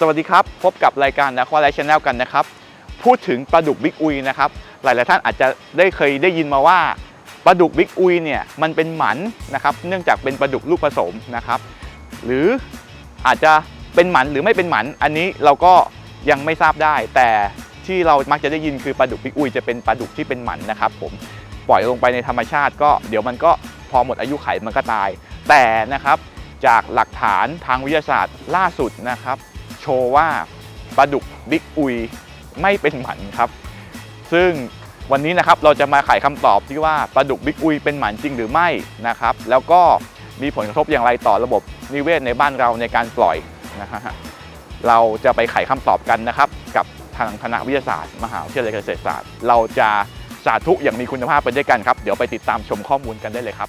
สวัสดีครับ พบกับรายการนะควาไลชแนลกันนะครับ พูดถึงปลาดุกบิ๊กอุยนะครับ หลาย ๆ ท่านอาจจะได้เคยได้ยินมาว่าปลาดุกบิ๊กอุยเนี่ยมันเป็นหมันนะครับ เนื่องจากเป็นปลาดุกลูกผสมนะครับ หรืออาจจะเป็นหมันหรือไม่เป็นหมัน อันนี้เราก็ยังไม่ทราบได้ แต่ที่เรามักจะได้ยินคือปลาดุกบิ๊กอุยจะเป็นปลาดุกที่เป็นหมันนะครับ ผมปล่อยลงไปในธรรมชาติก็เดี๋ยวมันก็พอหมดอายุไขมันก็ตาย แต่นะครับจากหลักฐานทางวิทยาศาสตร์ล่าสุดนะครับ โชว์ว่าปลาดุกบิ๊กอุยไม่เป็นหมันครับ ซึ่งวันนี้นะครับเราจะมาไขคำตอบที่ว่าปลาดุกบิ๊กอุยเป็นหมันจริงหรือไม่นะครับ แล้วก็มีผลกระทบอย่างไรต่อระบบนิเวศในบ้านเราในการปล่อยนะฮะเราจะไปไขคำตอบกันนะครับ กับทางคณะวิทยาศาสตร์ มหาวิทยาลัยเกษตรศาสตร์ เราจะสาธุอย่างมีคุณภาพไปด้วยกันครับ เดี๋ยวไปติดตามชมข้อมูลกันได้เลยครับ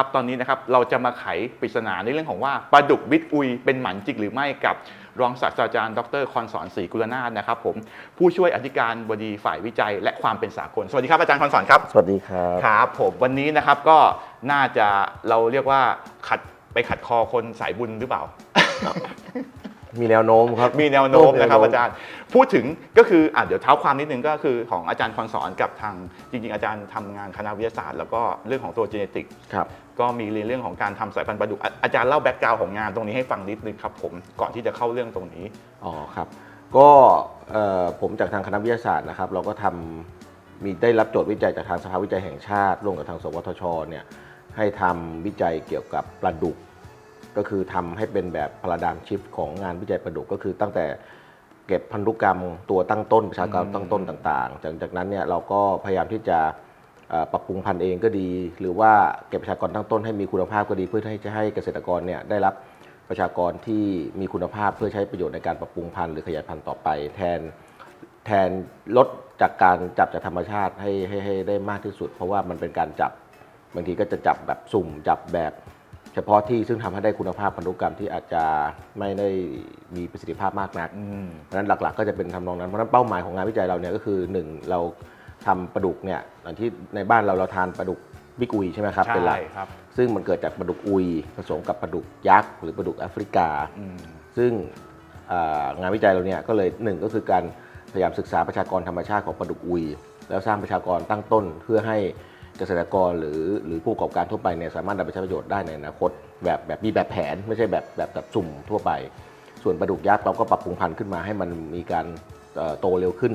ครับตอนนี้นะครับเราจะมาไขปริศนาในเรื่องของว่าปลาดุกบิ๊กอุยเป็นหมันจริงหรือไม่กับรองศาสตราจารย์ ดรคอนสอนศรีกุลนาถนะครับผมผู้ช่วยอธิการบดีฝ่ายวิจัย และความเป็นสากลสวัสดีครับอาจารย์คอนสอนครับสวัสดีครับครับผมวันนี้นะครับก็น่าจะเราเรียกว่าขัดไปขัดคอคนสายบุญหรือเปล่า มีแนวโน้มครับ มีแนวโน้มนะครับแวอาจารย์ พูดถึงก็คืออะเดี๋ยวเท้าความนิดนึงก็คือของอาจารย์คอนสอนกับทางจริง ๆ อาจารย์ทำงานคณะวิทยาศาสตร์ แล้วก็เรื่องของตัว genetic ครับก็มีเรียนเรื่องของการทำสายพันธุ์ปลาดุกอะอาจารย์เล่าแบ็กกราวของงานตรงนี้ให้ฟังนิดนึงครับผมก่อนที่จะเข้าเรื่องตรงนี้อ๋อครับ ก็เอ่อผมจากทางคณะวิทยาศาสตร์นะครับ เราก็ทำมีได้รับโจทย์วิจัยจากทางสภาวิจัยแห่งชาติร่วมกับทางสวทชเนี่ยให้ทำวิจัยเกี่ยวกับปลาดุกก็คือทำให้เป็นแบบพาราดามชิฟของงานวิจัยปลาดุกก็คือตั้งแต่ เก็บพันธุกรรมตัวตั้งต้นประชากรอืมตั้งต้นต่างๆ จากจากนั้นเนี่ยเราก็พยายามที่จะเอ่อปรับปรุงพันธุ์เองก็ดี หรือว่าเก็บประชากรตั้งต้นให้มีคุณภาพก็ดี เพื่อที่จะให้เกษตรกรเนี่ยได้รับประชากรที่มีคุณภาพเพื่อใช้ประโยชน์ในการปรับปรุงพันธุ์หรือขยายพันธุ์ต่อไป แทนแทนลดจากการจับจากธรรมชาติให้ให้ให้ได้มากที่สุด เพราะว่ามันเป็นการจับบางทีก็จะจับแบบสุ่มจับแบบ เฉพาะที่ซึ่งทำให้ได้คุณภาพพันธุกรรมที่อาจจะไม่ได้มีประสิทธิภาพมากนักอืมเพราะฉะนั้นหลัก ๆ ก็จะเป็นทำนองนั้น เพราะฉะนั้นเป้าหมายของงานวิจัยเราเนี่ยก็คือหนึ่งเราทำปลาดุกเนี่ยอย่างที่ในบ้านเราเราทานปลาดุกบิ๊กอุยใช่ไหมครับเป็นหลัใช่กครับซึ่งมันเกิดจากปลาดุกอุยผสมกับปลาดุกยักษ์หรือปลาดุกแอฟริกาอืมซึ่งอ่างานวิจัยเราเนี่ยก็เลยหนึ่งก็คือการพยายามศึกษาประชากรธรรมชาติของปลาดุกอุย แล้วสร้างประชากรตั้งต้นเพื่อให้ เกษตรกรหรือหรือผู้ประกอบการทั่วไปเนี่ยสามารถนำไปใช้ประโยชน์ได้ในอนาคตแบบแบบมีแบบแผนไม่ใช่แบบแบบแบบสุ่มทั่วไป ส่วนปลาดุกยักษ์เราก็ปรับปรุงพันธุ์ขึ้นมาให้มันมีการเอ่อโตเร็วขึ้น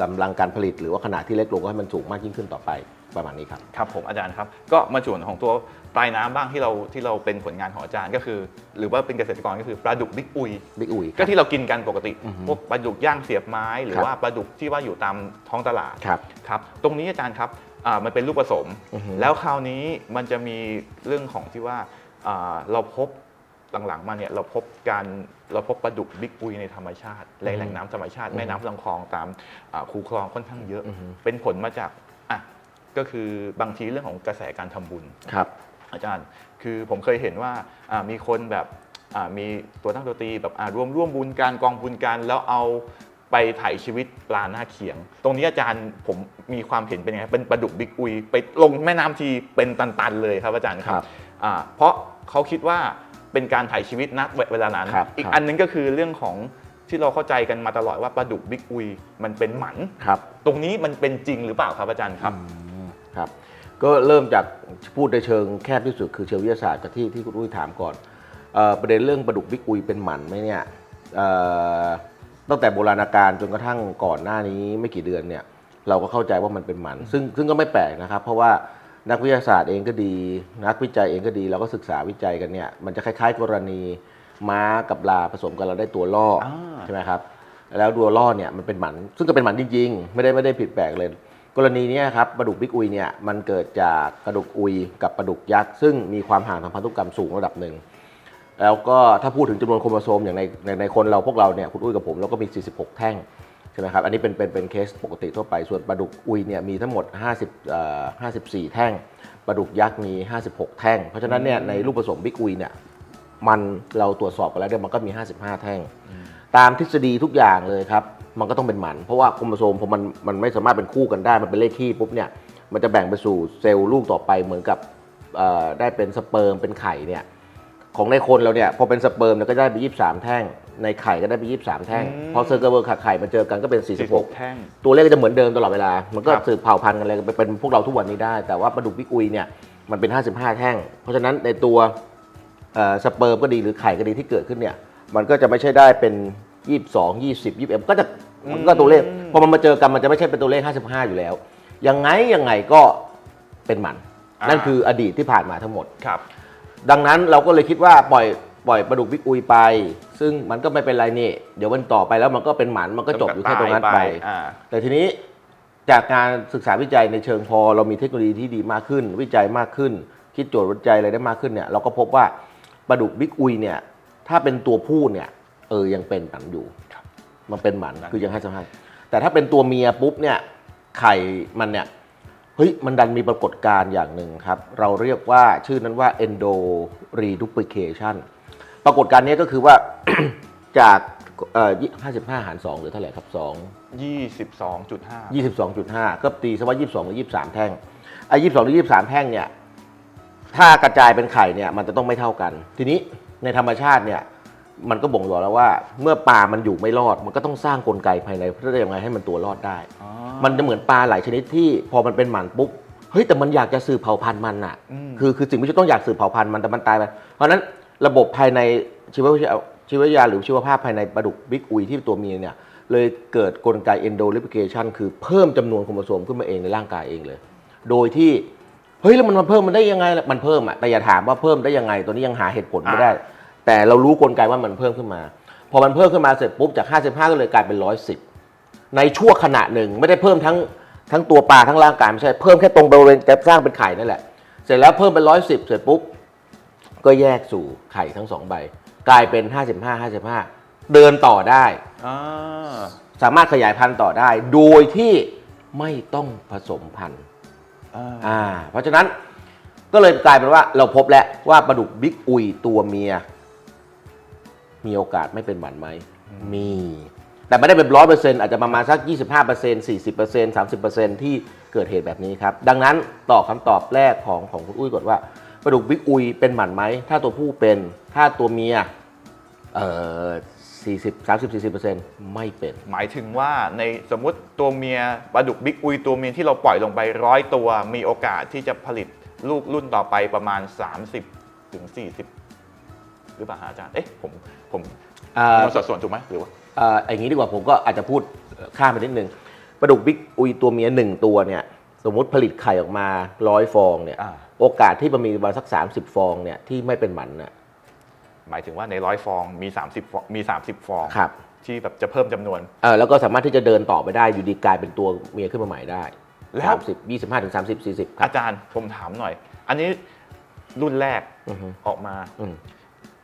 กำลังการผลิตหรือว่าขนาดที่เล็กลงก็ให้มันสูงมากยิ่งขึ้นต่อไปประมาณนี้ครับครับผมอาจารย์ครับ ก็มาส่วนของตัวปลายน้ำบ้างที่เราที่เราเป็นผลงานของอาจารย์ก็คือ หรือว่าเป็นเกษตรกรก็คือปลาดุกบิ๊กอุยบิ๊กอุยก็ที่เรากินกันปกติอือฮึพวกปลาดุกย่างเสียบไม้ หรือครับว่าปลาดุกที่ว่าอยู่ตามท้องตลาดครับครับ ตรงนี้อาจารย์ครับ อ่ามันเป็นลูกผสมอือฮึแล้วคราวนี้มันจะมีเรื่องของที่ว่าอ่าเราพบหลังๆมาเนี่ยเราพบการเราพบปลาดุกบิ๊กอุยในธรรมชาติในแหล่งน้ำธรรมชาติแม่น้ำลำคลองตามอ่าคูคลองค่อนข้างเยอะอือฮึเป็นผลมาจากอะก็คือบางทีเรื่องของกระแสการทำบุญ ครับ อาจารย์ คือผมเคยเห็นว่าอ่ามีคนแบบอ่ามีตัวตั้งตัวตีแบบอ่าร่วมร่วมบุญการกองบุญกันแล้วเอา ไปถ่ายชีวิตปลาหน้าเขียง ตรงนี้อาจารย์ผมมีความเห็นเป็นยังไงเป็นปลาดุกบิ๊กอุย ไปลงแม่น้ำทีเป็นตันๆเลยครับอาจารย์คครัรับบอ่าเพราะเขาคิดว่าเป็นการถ่ายชีวิตณเวลานั้นครับอีกครับอันหนึงก็คือเรื่องของที่เราเข้าใจกันมาตลอดว่าปลาดุกบิ๊กอุยมันเป็นหมันครับ ตรงนี้มันเป็นจริงหรือเปล่าครับอาจารย์ครับครับ ก็เริ่มจากพูดในเชิงแคบที่สุดคือเชิงวิทยาศาสตร์กับที่ที่คุณอุ้ยถามก่อนเออประเด็นเรื่องปลาดุกบิ๊กอุยเป็นหมันไหมเนี่ยเอ่อ ตั้งแต่โบราณกาลจนกระทั่งก่อนหน้านี้ไม่กี่เดือนเนี่ยเราก็เข้าใจว่ามันเป็นหมัน ซึ่งซึ่งก็ไม่แปลกนะครับ เพราะว่านักวิทยาศาสตร์เองก็ดี นักวิจัยเองก็ดี เราก็ศึกษาวิจัยกันเนี่ยมันจะคล้าย ๆ กรณีม้ากับลาผสมกันเราได้ตัวล่อออ่าใช่ไหมครับแล้วตัวล่อเนี่ยมันเป็นหมัน ซึ่งก็เป็นหมันจริง ๆ ไม่ได้ไม่ได้ผิดแปลกเลย กรณีเนี้ยครับปลาดุกบิ๊กอุยเนี่ยมันเกิดจากกระดูกอุยกับปลาดุกยักษ์ซึ่งมีความห่างทางพันธุกรรมสูงระดับหนึ่ง แล้วก็ถ้าพูดถึงจำนวนโครโมโซมอย่างในในในคนเราพวกเราเนี่ยคุณอุ้ยกับผมเราก็มี 46 แท่งใช่ไหมครับอันนี้เป็นเป็นเป็นเคสปกติทั่วไปส่วนปลาดุกอุยเนี่ยมีทั้งหมด 50เอ่อ54 แท่งปลาดุกยักษ์มี 56 แท่ง เพราะฉะนั้นเนี่ยในรูปผสมบิ๊กอุยเนี่ยมันเราตรวจสอบกันแล้วเนี่ยมันก็มี 55 แท่ง ตามทฤษฎีทุกอย่างเลยครับ มันก็ต้องเป็นหมัน เพราะว่าโครโมโซมพอมันมันไม่สามารถเป็นคู่กันได้ มันเป็นเลขคี่ปุ๊บเนี่ยมันจะแบ่งไปสู่เซลล์ลูกต่อไปเหมือนกับเอ่อได้เป็นสเปิร์มเป็นไข่เนี่ย ของในคนเราเนี่ยพอเป็นสเปิร์มเนี่ยก็ได้ไป23 แท่ง ในไข่ก็ได้ไป23 แท่ง อืม พอเซอร์เกอร์เบอร์ไข่มันเจอกันก็เป็น 46 แท่ง ตัวเลขก็จะเหมือนเดิมตลอดเวลา มันก็ครับ สืบเผ่าพันธุ์กันอะไรไปเป็นพวกเราทุกวันนี้ได้ แต่ว่าปลาดุกบิ๊กอุยเนี่ยมันเป็น 55 แท่ง เพราะฉะนั้นในตัวเอ่อสเปิร์มก็ดีหรือไข่ก็ดีที่เกิดขึ้นเนี่ย มันก็จะไม่ใช่ได้เป็น 22 20 21 ก็จะมันก็ตัวเลข พอมันมาเจอกันมันจะไม่ใช่เป็นตัวเลข 55 อยู่แล้ว ยังไงยังไงก็เป็นหมันอ่านั่นั่นคืออดีตที่ผ่านมาทั้งหมด ครับ ดังนั้นเราก็เลยคิดว่าปล่อยปล่อยปลาดุกบิ๊กอุยไป ซึ่งมันก็ไม่เป็นไรนี่ เดี๋ยวมันต่อไปแล้วมันก็เป็นหมันมันก็จบอยู่แค่ตรงนั้นไป อ่า แต่ทีนี้จากการศึกษาวิจัยในเชิงพอเรามีเทคโนโลยีที่ดีมากขึ้น วิจัยมากขึ้น คิดโจทย์วิจัยอะไรได้มากขึ้นเนี่ยเราก็พบว่าปลาดุกบิ๊กอุยเนี่ยถ้าเป็นตัวผู้เนี่ยเออยังเป็นหมันอยู่ครับมันเป็นหมันคือยังให้สภาพแต่ถ้าเป็นตัวเมียปุ๊บเนี่ยไข่มันเนี่ย เฮ้ยมันดันมีปรากฏการณ์อย่างหนึ่งครับ เราเรียกว่าชื่อนั้นว่า endo reduplication ปรากฏการณ์นี้ก็คือว่า จากเอ่อ55 หาร 2 หรือเท่าไหร่ครับ 2 22.5 22.5 ก็ตีซะว่า 22 หรือ 23 แท่งไอ้22 หรือ 23 แท่งเนี่ย ถ้ากระจายเป็นไข่เนี่ยมันจะต้องไม่เท่ากัน ทีนี้ในธรรมชาติเนี่ย มันก็บ่งบอกแล้วว่า เมื่อปลามันอยู่ไม่รอด มันก็ต้องสร้างกลไกภายในเพื่อจะยังไงให้มันตัวรอดได้ อ๋อมันจะเหมือนปลาหลายชนิดที่พอมันเป็นหมันปุ๊บเฮ้ยแต่มันอยากจะสืบเผ่าพันธุ์มันอะอืมคือคือสิ่งที่ต้องอยากสืบเผ่าพันธุ์มันแต่มันตายไป เพราะฉะนั้นระบบภายในชีววิทยาชีววิทยาหรือชีวภาพภายในปลาดุกบิ๊กอุยที่ตัวเมียเนี่ยเลยเกิดกลไก endoreplication คือเพิ่มจำนวนโครโมโซมขึ้นมาเองในร่างกายเองเลย โดยที่เฮ้ยแล้วมันมาเพิ่มมันได้ยังไงล่ะมันเพิ่มอะแต่อย่าถามว่าเพิ่มได้ยังไงตัวนี้ยังหาเหตุผลไม่ได้ แต่เรารู้กลไกว่ามันเพิ่มขึ้นมา พอมันเพิ่มขึ้นมาเสร็จปุ๊บจาก 55 ก็เลยกลายเป็น 110 ในชั่วขณะหนึ่งไม่ได้เพิ่มทั้งทั้งตัวปลาทั้งร่างกายไม่ใช่เพิ่มแค่ตรงบริเวณแกลสร้างเป็นไข่นั่นแหละ เสร็จแล้วเพิ่มเป็น 110 เสร็จปุ๊บก็แยกสู่ไข่ทั้งสองใบ กลายเป็น 55 55 เดินต่อได้อ่าสามารถขยายพันธุ์ต่อได้ โดยที่ไม่ต้องผสมพันธุ์อ่าอ่าเพราะฉะนั้นก็เลยกลายเป็นว่าเราพบแล้วว่าปลาดุกบิ๊กอุยตัวเมีย มีโอกาสไม่เป็นหมันไหม มี แต่ไม่ได้เป็นร้อยเปอร์เซ็นต์อาจจะประมาณสัก 25เปอร์เซ็นต์40เปอร์เซ็นต์30เปอร์เซ็นต์ที่เกิดเหตุแบบนี้ครับ ดังนั้นตอบคำตอบแรกของของคุณอุ้ยก่อนว่าปลาดุกบิ๊กอุยเป็นหมันไหม ถ้าตัวผู้เป็น ถ้าตัวเมียเอ่อ40 30 40เปอร์เซ็นต์ไม่เป็น หมายถึงว่าในสมมติตัวเมียปลาดุกบิ๊กอุยตัวเมียที่เราปล่อยลงไปร้อยตัว มีโอกาสที่จะผลิตลูกรุ่นต่อไปประมาณ 30ถึง40 หรือเปล่าฮะอาจารย์ เอ๊ะผม ผมอ่ามันสัดส่วนถูกไหมหรือว่าเอ่ออย่างนี้ดีกว่าผมก็อาจจะพูดข้ามไปนิดนึงปลาดุกบิ๊กอุยตัวเมียหนึ่งตัวเนี่ยสมมุติผลิตไข่ออกมาร้อยฟองเนี่ยอ่าโอกาสที่มันมีประมาณสัก 30 ฟองเนี่ยที่ไม่เป็นหมันน่ะหมายถึงว่าในร้อยฟองมี 30ฟองมี 30 ฟองครับที่แบบจะเพิ่มจำนวนเออแล้วก็สามารถที่จะเดินต่อไปได้อยู่ดีกลายเป็นตัวเมียขึ้นมาใหม่ได้แล้วสามสิบยี่สิบห้าถึงสามสิบสี่สิบครัอาบจารย์ผมถามหน่อย อันนี้รุ่นแรกอือฮึออกมาอืม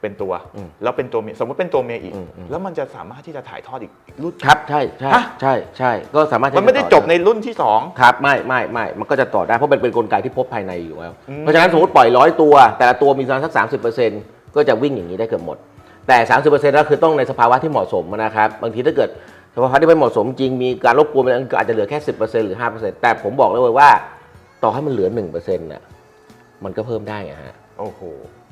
เป็นตัวอืมแล้วเป็นตัวเมียสมมติเป็นตัวเมียอีกอืมอืมแล้วมันจะสามารถที่จะถ่ายทอดอีกรุ่นครับใช่ใช่ฮะใช่ใช่ก็สามารถที่มันไม่ได้ต่อจบในรุ่นที่สองครับไม่ไม่ไม่มันก็จะต่อได้เพราะเป็นเป็นกลไกที่พบภายในอยู่แล้วอืมเพราะฉะนั้นสมมติปล่อยร้อยตัว แต่ละตัวมีประมาณสักสามสิบเปอร์เซ็นต์ก็จะวิ่งอย่างนี้ได้เกือบหมด แต่สามสิบเปอร์เซ็นต์ก็คือต้องในสภาวะที่เหมาะสมนะครับบางทีถ้าเกิดสภาวะที่ไม่เหมาะสมจริงมีการรบกวนมันก็อาจจะเหลือแค่สิบเปอร์เซ็นต์หรือห้าเปอร์เซ็นต์แต่ผมบอกเลยว่า ต่อให้มันเหลือหนึ่งเปอร์เซ็นต์น่ะมันก็เพิ่มได้ไงฮะโอ้โห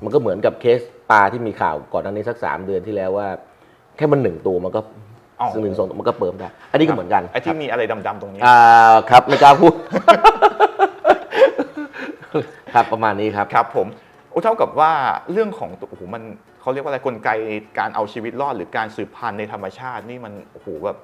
มันก็เหมือนกับเคสปลาที่มีข่าวก่อนหน้านี้สักสามเดือนที่แล้วว่า แค่มันหนึ่งตัวมันก็อ๋อ หนึ่งสองตัวมันก็เปิมได้ อันนี้ก็เหมือนกันไอ้ที่มีอะไรดำๆตรงนี้ อ่าครับไม่กล้าพูด ครับประมาณนี้ครับ ครับผมโอ้เท่ากับว่าเรื่องของตัวโอ้โหมันเขาเรียกว่าอะไรกลไกการเอาชีวิตรอดหรือการสืบพันธุ์ในธรรมชาตินี่มันโอ้โหแบบ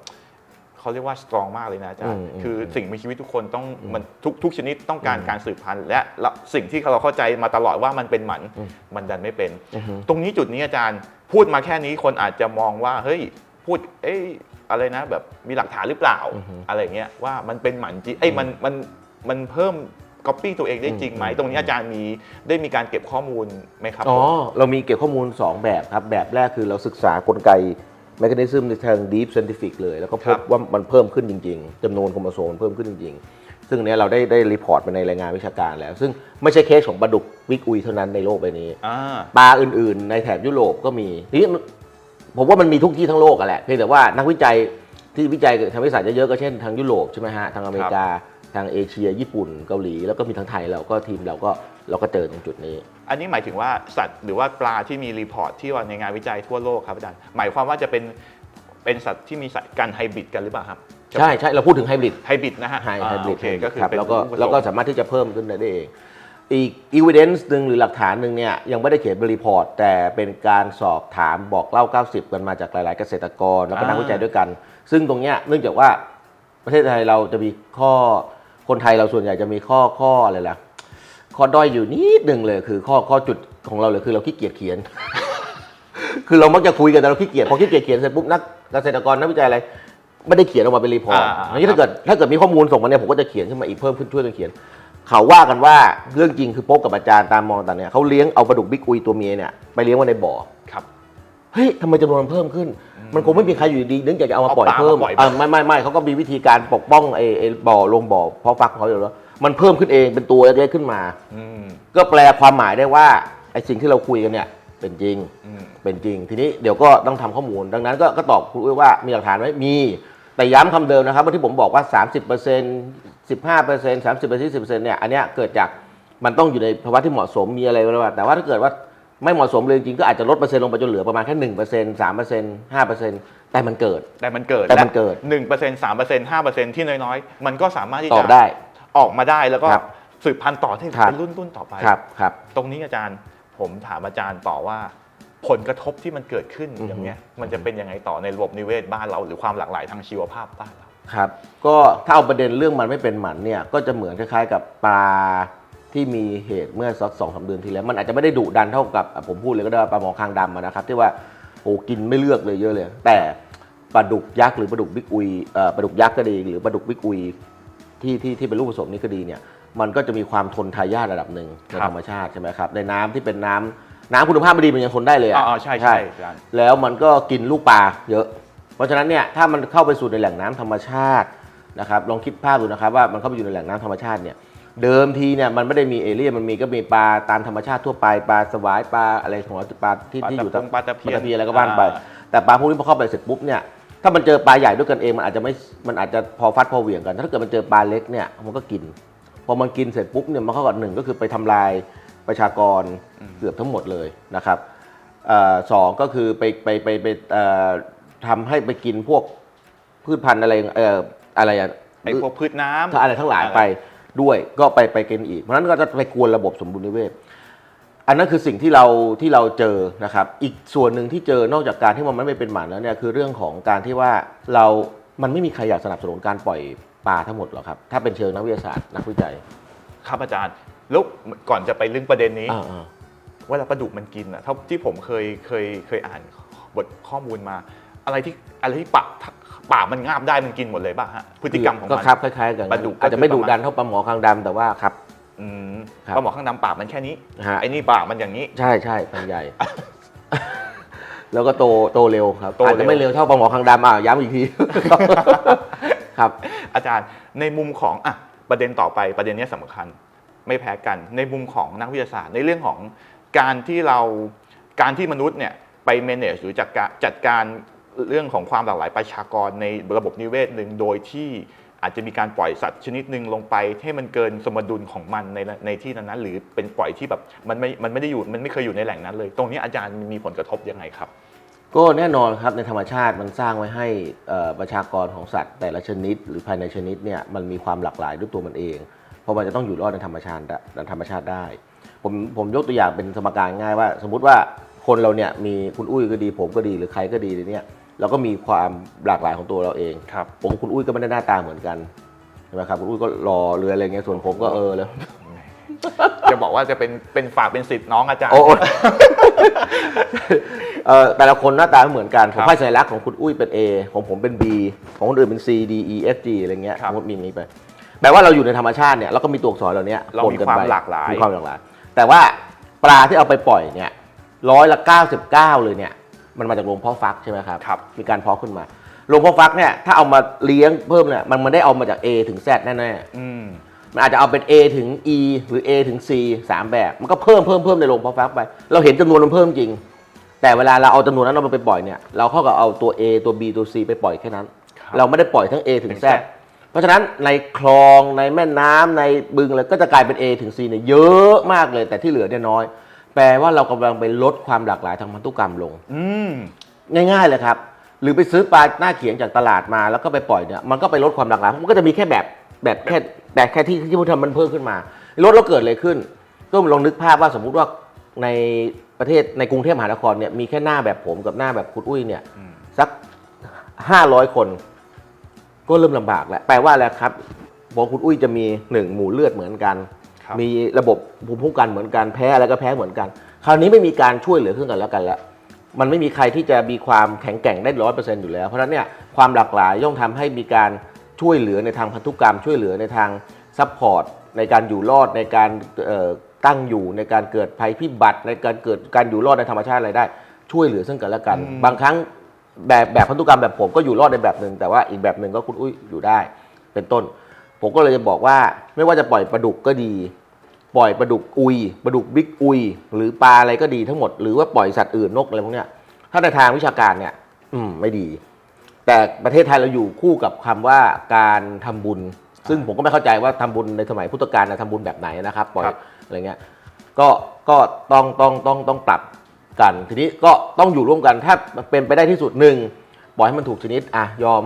เขาเรียกว่าสตรองมากเลยนะอาจารย์อืมอืมคือสิ่งมีชีวิตทุกคนต้องมันทุกทุกชนิดต้องการการสืบพันธุ์และและสิ่งที่เราเข้าใจมาตลอดว่ามันเป็นหมันอืมมันดันไม่เป็นอือฮึตรงนี้จุดนี้อาจารย์พูดมาแค่นี้คนอาจจะมองว่าเฮ้ยพูดเอ้ยอะไรนะแบบมีหลักฐานหรือเปล่าอือฮึอะไรเงี้ยว่ามันเป็นหมันจริงไอ้ยมันมันมันเพิ่มก๊อปปี้ตัวเองได้จริงไหมอืมตรงนี้อาจารย์มีได้มีการเก็บข้อมูลไหมครับ อ๋อ เรามีเก็บข้อมูล 2 แบบครับ แบบแรกคือเราศึกษากลไก m e c h a n i s m ในทาง deep scientific เลย แล้วก็พครับบว่ามันเพิ่มขึ้นจริง ๆจำนวนโครโมโซมมันเพิ่มขึ้นจริง ๆ ซึ่งเนี้ยเราได้ได้รีพอร์ตไปในรายงานวิชาการแล้ว ซึ่งไม่ใช่เคสของปลาดุกวิกอุยเท่านั้นในโลกใบนี้อ่าปลาอื่นๆ ในแถบยุโรปก็มีทีนี้ผมว่ามันมีทุกที่ทั้งโลกอะแหละเพียงแต่ว่านักวิจัยที่วิจัยทางวิทยาศาสตร์เยอะๆก็เช่นทางยุโรปใช่ไหมฮะทางอเมริกา ทางเอเชีย ญี่ปุ่นเกาหลี แล้วก็มีทั้งไทยเราก็ทีมเราก็เราก็เจอตรงจุดนี้ อันนี้หมายถึงว่าสัตว์หรือว่าปลาที่มีรีพอร์ตที่ว่าในงานวิจัยทั่วโลกครับอาจารย์หมายความว่าจะเป็นเป็นสัตว์ที่มีสายการไฮบริดกันหรือเปล่าครับ ใช่ใช่เราพูดถึงไฮบริดไฮบริดนะฮะไฮอ่าไฮบริดโอเคก็คือครับเป็นแล้วก็ผสมแล้วก็สามารถที่จะเพิ่มขึ้นได้เองอีก evidence หนึ่งหรือหลักฐานหนึ่งเนี่ยยังไม่ได้เขียนเป็นรีพอร์ต แต่เป็นการสอบถามบอกเล่า 90 กันมาจากหลาย ๆ เกษตรกรแล้วก็นักวิจัยด้วยกัน ซึ่งตรงเนี้ยเนื่องจากว่าประเทศไทยเราจะมีข้อ คนไทยเราส่วนใหญ่จะมีข้อข้ออะไรล่ะข้อด้อยอยู่นิดหนึ่งเลยคือ ข้อข้อจุดของเราเลยคือเราขี้เกียจเขียน คือเรามักจะคุยกันแต่เราขี้เกียจพอขี้เกียจเขียนเสร็จปุ๊บนักเกษตรกรนักวิจัยอะไรไม่ได้เขียนออกมาเป็นรีพอร์ตอ่าอ่าอันนี้ถ้าเกิดถ้าเกิดมีข้อมูลส่งมาเนี่ยผมก็จะเขียนขึ้นมาอีกเพิ่มขึ้นช่วยกันเขียน เขาว่ากันว่าเรื่องจริงคือโป๊กกับอาจารย์ตามมองต่างเนี่ยเขาเลี้ยงเอาปลาดุกบิ๊กอุยตัวเมียเนี่ยไปเลี้ยงไว้ในบ่อครับเฮ้ยทำไมจำนวนมันเพิ่มขึ้น มันคงไม่มีใครอยู่ดีนึกอยากจะเอามาเอาปล่อยปลาเพิ่มมาปล่อยอ่าไม่ไม่ไม่เขาก็มีวิธีการปกป้องไอ้ไอ้บ่อลงบ่อเพราะฟักของเขาอยู่แล้วมันเพิ่มขึ้นเองเป็นตัวเล็กๆขึ้นมา อืมก็แปลความหมายได้ว่าไอ้สิ่งที่เราคุยกันเนี่ยเป็นจริง อืม เป็นจริง ทีนี้เดี๋ยวก็ต้องทำข้อมูล ดังนั้นก็ก็ตอบคุณอุ้ยว่ามีหลักฐานไหมมี แต่ย้ำคำเดิมนะครับว่าที่ผมบอกว่า 30% 15% 30% 10%เนี่ยอันเนี้ยเกิดจากมันต้องอยู่ในภาวะที่เหมาะสมมีอะไรก็แล้วแต่ว่าถ้าเกิดว่า ไม่เหมาะสมเลยจริงๆก็อาจจะลดเปอร์เซ็นต์ลงไปจนเหลือประมาณแค่หนึ่งเปอร์เซ็นต์สามเปอร์เซ็นต์ห้าเปอร์เซ็นต์แต่มันเกิด แต่มันเกิดแต่มันเกิด หนึ่งเปอร์เซ็นต์สามเปอร์เซ็นต์ห้าเปอร์เซ็นต์ที่น้อยๆ มันก็สามารถที่ตอจะบได้ ออกมาได้แล้วก็ครับสืบพันธุ์ต่อที่ครับ เป็นรุ่นรุ่นๆต่อไป ครับครับ ตรงนี้อาจารย์ผมถามอาจารย์ต่อว่า ผลกระทบที่มันเกิดขึ้นอือฮึ อย่างเงี้ยมันจะเป็นยังไงต่อในระบบนิเวศบ้านเราหรือความหลากหลายทางชีวภาพบ้านเรา ครับ ก็ถ้าเอาประเด็นเรื่องมันไม่เป็นหมันเนี่ย ก็จะเหมือนคล้ายๆ กับปลา ที่มีเหตุเมื่อสักสองสามเดือนที่แล้ว มันอาจจะไม่ได้ดุดันเท่ากับอะผมพูดเลยก็ได้ว่าปลาหมอคางดำอะนะครับ ที่ว่าโอ้กินไม่เลือกเลยเยอะเลย แต่ปลาดุกยักษ์หรือปลาดุกบิ๊กอุยเอ่อปลาดุกยักษ์ก็ดี หรือปลาดุกบิ๊กอุยที่ที่ที่เป็นลูกผสมนี่ก็ดีเนี่ยมันก็จะมีความทนทายาทระดับหนึ่งในครับธรรมชาติใช่ไหมครับในน้ำที่เป็นน้ำน้ำคุณภาพไม่ดีมันยังทนได้เลยอ๋อะอใช่ใช่อาจารย์แล้วมันก็กินลูกปลาเยอะ เพราะฉะนั้นเนี่ยถ้ามันเข้าไปสู่ในแหล่งน้ำธรรมชาตินะครับลองคิดภาพดูนะครับว่ามันเข้าไปอยู่ในแหล่งน้ำธรรมชาติเนี่ย เดิมทีเนี่ยมันไม่ได้มีเอเลี่ยนมันมีก็มีปลาตามธรรมชาติทั่วไปปลาสวายปลาอะไรของปลาที่ปลาที่อยู่ตะพงปลาตะเพียนปลาตะเพียนอะไรก็บ้านไปอ่าแต่ปลาพวกนี้พอเข้าไปเสร็จปุ๊บเนี่ยถ้ามันเจอปลาใหญ่ด้วยกันเองมันอาจจะไม่มันอาจจะพอฟัดพอเหวี่ยงกัน ถ้าเกิดมันเจอปลาเล็กเนี่ยมันก็กินพอมันกินเสร็จปุ๊บเนี่ยมันเข้ากับหนึ่งก็คือไปทำลายประชากรเกือบทั้งหมดเลยนะครับเอ่อสองก็คือไปไปไปไปเอ่อทำให้ไปกินพวกพืชพันธุ์อะไรเอ่ออะไรอะไอ้พวกพืชน้ำถ้าอะไรทั้งหลายไป ด้วยก็ไปไปกินอีก เพราะฉะนั้นก็จะไปกวนระบบสมบูรณ์นิเวศ อันนั้นคือสิ่งที่เราที่เราเจอนะครับ อีกส่วนหนึ่งที่เจอนอกจากการที่มันไม่เป็นหมันแล้วเนี่ยคือเรื่องของการที่ว่าเรา มันไม่มีใครอยากสนับสนุนการปล่อยปลาทั้งหมดหรอกครับ ถ้าเป็นเชิงนักวิทยาศาสตร์นักวิจัย ครับอาจารย์แล้วก่อนจะไปเรื่องประเด็นนี้อ่าเวลาปลาดุกมันกินอะเท่าที่ผมเคยเคยเคยอ่านบทข้อมูลมา อะไรที่อะไรที่ปาก ปากมันงาบได้มันกินหมดเลยป่ะฮะพฤติกรรมของก็มัน ครับคล้ายๆกันปลาดุกก็อาจจะไม่คือดุประมาณดันเท่าปลาหมอคางดำแต่ว่าครับ อืมครับ ปลาหมอข้างดำปากมันแค่นี้ฮะไอ้นี่ปากมันอย่างนี้ ใช่ใช่พันใหญ่ แล้วก็โตโตเร็วครับโตเร็ว อาจจะไม่เร็วเท่าปลาหมอคางดำอะย้ำอีกที ครับ อาจารย์ในมุมของอะประเด็นต่อไปประเด็นเนี้ยสำคัญไม่แพ้กันในมุมของนักวิทยาศาสตร์ ในเรื่องของการที่เราการที่มนุษย์เนี่ยไป manage หรือจัดการจัดการ เรื่องของความหลากหลายประชากรในระบบนิเวศหนึ่งโดยที่อาจจะมีการปล่อยสัตว์ชนิดหนึ่งลงไป ให้มันเกินสมดุลของมันในในที่นั้นๆหรือเป็นปล่อยที่แบบมันไม่มันไม่ได้อยู่มันไม่เคยอยู่ในแหล่งนั้นเลย ตรงนี้อาจารย์มีผลกระทบยังไงครับ ก็แน่นอนครับในธรรมชาติมันสร้างไว้ให้ประชากรของสัตว์ แต่ละชนิด หรือภายในชนิดเนี่ยมันมีความหลากหลายด้วยตัวมันเอง เพราะมันจะต้องอยู่รอดในธรรมชาติได้ในธรรมชาติได้ ผมผมยกตัวอย่างเป็นสมการง่ายว่า สมมุติว่าคนเราเนี่ยมีคุณอุ้ยก็ดี ผมก็ดีหรือใครก็ดีเนี่ย เราก็มีความหลากหลายของตัวเราเองครับ ผมกับคุณอุ้ยก็ไม่ได้หน้าตาเหมือนกันใช่ไหมครับคุณอุ้ยก็รอเรืออะไรเงี้ยส่วนผมก็เออแล้วจะบอกว่าจะเป็นเป็นฝากเป็นสิทธิ์น้องอาจารย์ โอ้โอ้ เอ่อแต่ละคนหน้าตาไม่เหมือนกันผครัมบให้สัญลักษณ์ของคุณอุ้ยเป็น A ของผมเป็น B ของคนอื่นเป็น C D E F G อะไรเงี้ยครับสมมติมีอย่างนี้ไปแปลว่าเราอยู่ในธรรมชาติเนี่ยเราก็มีตัวอักษรเหล่านี้เรามีปนกันความไปหลากหลาย มีความหลากหลาย แต่ว่าปลาที่เอาไปปล่อยเนี่ยร้อยละ 99 เลยเนี่ย มันมาจากโรงเพาะฟักใช่ไหมครับ ครับ มีการเพาะขึ้นมาโรงเพาะฟักเนี่ยถ้าเอามาเลี้ยงเพิ่มเนี่ยมันไม่ได้เอามาจาก A ถึง Z แน่ๆอืมมันอาจจะเอาเป็น A ถึง E หรือ A ถึง C สามแบบ มันก็เพิ่มเพิ่มเพิ่มในโรงเพาะฟักไป เราเห็นจำนวนมันเพิ่มจริง แต่เวลาเราเอาจำนวนนั้นเราไปปล่อยเนี่ยเราเข้ากับเอาตัว A ตัว B ตัว C ไปปล่อยแค่นั้น ครับเราไม่ได้ปล่อยทั้ง A ถึง ถึง Z Z เพราะฉะนั้นในคลองในแม่น้ำในบึงเลยก็จะกลายเป็น A ถึง C เนี่ยเยอะมากเลยแต่ที่เหลือเนี่ยน้อย แปลว่าเรากำลังไปลดความหลากหลายทางพันธุกรรมลง อืม ง่ายๆเลยครับ หรือไปซื้อปลาหน้าเขียงจากตลาดมาแล้วก็ไปปล่อยเนี่ยมันก็ไปลดความหลากหลายเพราะมันก็จะมีแค่แบบแบบแค่แบบแค่ที่ที่พุทธมันเพิ่มขึ้นมาลดแล้วเกิดอะไรขึ้น ก็ลองนึกภาพว่าสมมุติว่าในประเทศในกรุงเทพมหานครเนี่ยมีแค่หน้าแบบผมกับหน้าแบบคุณอุ้ยเนี่ยอืม สักห้าร้อยคน ก็เริ่มลำบากแล้วแปลว่าอะไรครับบอกคุณอุ้ยจะมีหนึ่งหมู่เลือดเหมือนกันครับ มีระบบภูมิคุ้มกันเหมือนกันแพ้อะไรก็แพ้เหมือนกัน คราวนี้ไม่มีการช่วยเหลือซึ่งกันและกันแล้วมันไม่มีใครที่จะมีความแข็งแกร่งได้ร้อยเปอร์เซ็นต์อยู่แล้ว เพราะฉะนั้นเนี่ยความหลากหลายย่อมทำให้มีการช่วยเหลือในทางพันธุกรรม ช่วยเหลือในทางซัพพอร์ตในการอยู่รอดในการเอ่อตั้งอยู่ในการเกิดภัยพิบัติในการเกิดการอยู่รอดในธรรมชาติอะไรได้ ช่วยเหลือซึ่งกันและกันอืมบางครั้งแบบแบบพันธุกรรมแบบผมก็อยู่รอดในแบบหนึ่งแต่ว่าอีกแบบหนึ่งก็คุณอุ้ยอยู่ได้เป็นต้น ผมก็เลยจะบอกว่า ไม่ว่าจะปล่อยปลาดุกก็ดี ปล่อยปลาดุกอุยปลาดุกบิ๊กอุย หรือปลาอะไรก็ดีทั้งหมดหรือว่าปล่อยสัตว์อื่นนกอะไรพวกเนี้ยถ้าในทางวิชาการเนี่ย อืมไม่ดี แต่ประเทศไทยเราอยู่คู่กับคำว่าการทำบุญ ซึ่งผมก็ไม่เข้าใจว่าทำบุญในสมัยพุทธกาลนะทำบุญแบบไหนนะครับ ปล่อยครับอะไรเงี้ยก็ก็ต้องต้องต้องต้องปรับกัน ทีนี้ก็ต้องอยู่ร่วมกันถ้าเป็นไปได้ที่สุดหนึ่งปล่อยให้มันถูกชนิดอะยอม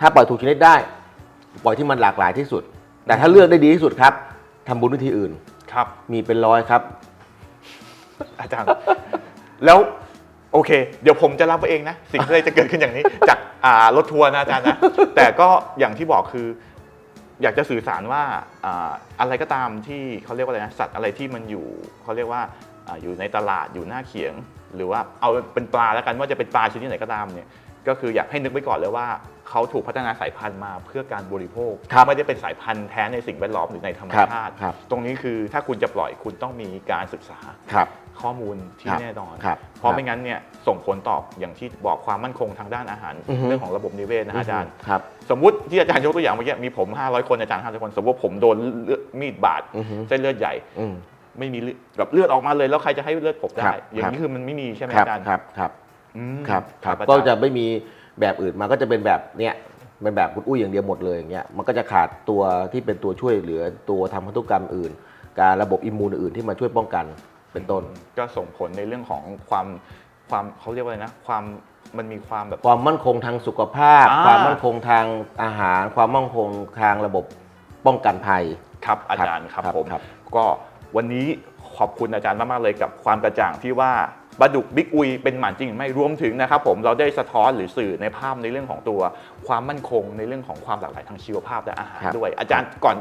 ถ้าปล่อยถูกชนิดได้ ปล่อยที่มันหลากหลายที่สุด แต่ถ้าเลือกได้ดีที่สุดครับทำบุญวิธีอื่นครับ มีเป็นร้อยครับ อาจารย์ แล้วโอเค เดี๋ยวผมจะรับไปเองนะ สิ่งที่จะเกิดขึ้นอย่างนี้ จากอ่ารถทัวร์นะอาจารย์นะ แต่ก็อย่างที่บอกคือ อยากจะสื่อสารว่าอ่าอะไรก็ตามที่เขาเรียกว่าอะไรนะสัตว์อะไรที่มันอยู่เขาเรียกว่าอาอยู่ในตลาดอยู่หน้าเขียง หรือว่าเอาเป็นปลาแล้วกันว่าจะเป็นปลาชนิดไหนก็ตามเนี่ย ก็คืออยากให้นึกไว้ก่อนเลยว่าเขาถูกพัฒนาสายพันธุ์มาเพื่อการบริโภคครับไม่ได้เป็นสายพันธุ์แท้ในสิ่งแวดล้อมหรือในธรรมครับชาติครับตรงนี้คือถ้าคุณจะปล่อยคุณต้องมีการศึกษาครับข้อมูลที่ครับแน่นอนครับเพราะไม่งั้นเนี่ยส่งผลต่ออย่างที่บอกความมั่นคงทางด้านอาหารอือฮึเรื่องของระบบนิเวศนะฮะอาจารย์ครับสมมุติที่อาจารย์ยกตัวอย่างเมื่อกี้มีผม 500 คนอาจารย์500คน สมมติว่าผมโดนเลือดมีดบาดอือฮึเส้นเลือดใหญ่อืมไม่มีเลือดแบบเลือดออกมาเลยแล้วใครจะให้เลือดผมได้ครับอย่างนี้ครับคือมันไม่มีใช่ไหมครับอาจารย์ครับครับ อืมครับครับอาารย์ก็จะไม่มีแบบอื่นมาก็จะเป็นแบบเนี้ยเป็นแบบคุณอุ้ยอย่างเดียวหมดเลยอย่างเงี้ยมันก็จะขาดตัวที่เป็นตัวช่วยเหลือตัวทำพันธุกรรมอื่น การระบบอิมมูนอื่นที่มาช่วยป้องกันเป็นต้น ก็ส่งผลในเรื่องของความความเขาเรียกว่าอะไรนะ ความมันมีความแบบ ความมั่นคงทางสุขภาพ อ่า ความมั่นคงทางอาหาร ความมั่นคงทางระบบป้องกันภัย ครับอาจารย์ครับครับผมครับก็วันนี้ขอบคุณอาจารย์มาก ๆ เลยกับความกระจ่างที่ว่า ปลาดุกบิ๊กอุยเป็นหมันจริงหรือไม่รวมถึงนะครับผมเราได้สะท้อนหรือสื่อในภาพในเรื่องของตัวความมั่นคงในเรื่องของความหลากหลายทางชีวภาพและอาหารครับด้วย อาจารย์ก่อน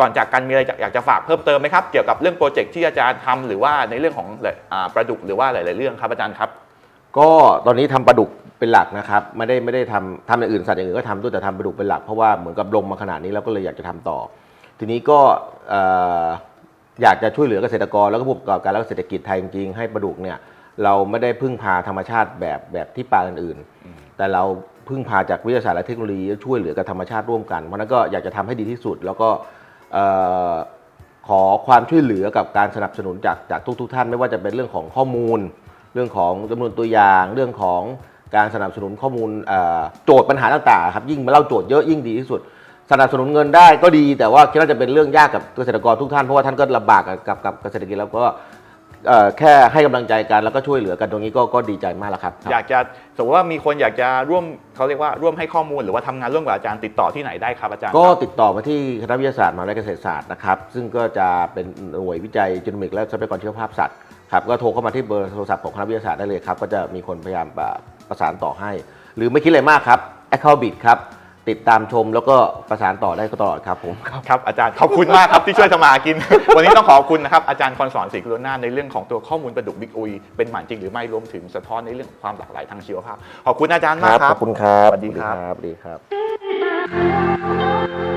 ก่อนจากกันมีอะไรอยากจะฝากเพิ่มเติมไหมครับเกี่ยวกับเรื่องโปรเจกต์ที่อาจารย์ทำหรือว่าในเรื่องของอ่าปลาดุกหรือว่าหลาย ๆ เรื่องครับอาจารย์ครับ ก็ตอนนี้ทำปลาดุกเป็นหลักนะครับไม่ได้ไม่ได้ทำทำอย่างอื่นสัตว์อย่างอื่นก็ทำด้วยแต่ทำปลาดุกเป็นหลักเพราะว่าเหมือนกับลงมาขนาดนี้แล้วก็เลยอยากจะทำต่อ ทีนี้ก็เอ่ออยากจะช่วยเหลือเกษตรกรแล้วก็ผู้ประกอบการแล้วก็เศรษฐกิจไทยจริงๆให้ปลาดุกเนี่ย เราไม่ได้พึ่งพาธรรมชาติแบบแบบที่ปลาอื่นๆ แต่เราพึ่งพาจากวิทยาศาสตร์และเทคโนโลยีช่วยเหลือกับธรรมชาติร่วมกัน เพราะฉะนั้นก็อยากจะทำให้ดีที่สุด แล้วก็เอ่อขอความช่วยเหลือกับการสนับสนุนจากจากทุกๆทท่าน ไม่ว่าจะเป็นเรื่องของข้อมูล เรื่องของจำนวนตัวอย่าง เรื่องของการสนับสนุนข้อมูลเอ่อโจทย์ปัญหาต่างๆครับยิ่งมาเล่าโจทย์เยอะยิ่งดีที่สุด สนับสนุนเงินได้ก็ดี แต่ว่าคิดว่าจะเป็นเรื่องยากกับเกษตรกรทุกท่านเพราะว่าท่านก็ลำบากกับกับกับเกษตรกิจแล้วก็ เอ่อแค่ให้กำลังใจกันแล้วก็ช่วยเหลือกันตรงนี้ก็ก็ดีใจมากแล้วครับ อยากจะสมมติว่ามีคนอยากจะร่วมเขาเรียกว่าร่วมให้ข้อมูลหรือว่าทำงานร่วมกับอาจารย์ติดต่อที่ไหนได้ครับอาจารย์ก็ครับติดต่อมาที่คณะวิทยาศาสตร์มหาวิทยาลัยเกษตรศาสตร์นะครับซึ่งก็จะเป็นหน่วยวิจัยจีโนมิกและทรัพยากรชีวภาพสัตว์ครับก็โทรเข้ามาที่เบอร์โทรศัพท์ของคณะวิทยาศาสตร์ได้เลยครับก็จะมีคนพยายามประสานต่อให้ หรือไม่คิดอะไรมากครับ a c c o u n t b i t ครับ ติดตามชมแล้วก็ประสานต่อได้ตลอดครับผม ครับอาจารย์ขอบคุณมากครับที่ช่วยทำมาหากิน วันนี้ต้องขอบคุณนะครับอาจารย์คอนสอนศรีกุลนาถในเรื่องของตัวข้อมูลปลาดุกบิ๊กอุยเป็นหมันจริงหรือไม่รวมถึงสะท้อนในเรื่องของความหลากหลายทางชีวภาพขอบคุณอาจารย์มากครับขอบคุณครับสวัสดีครับสวัสดีครับ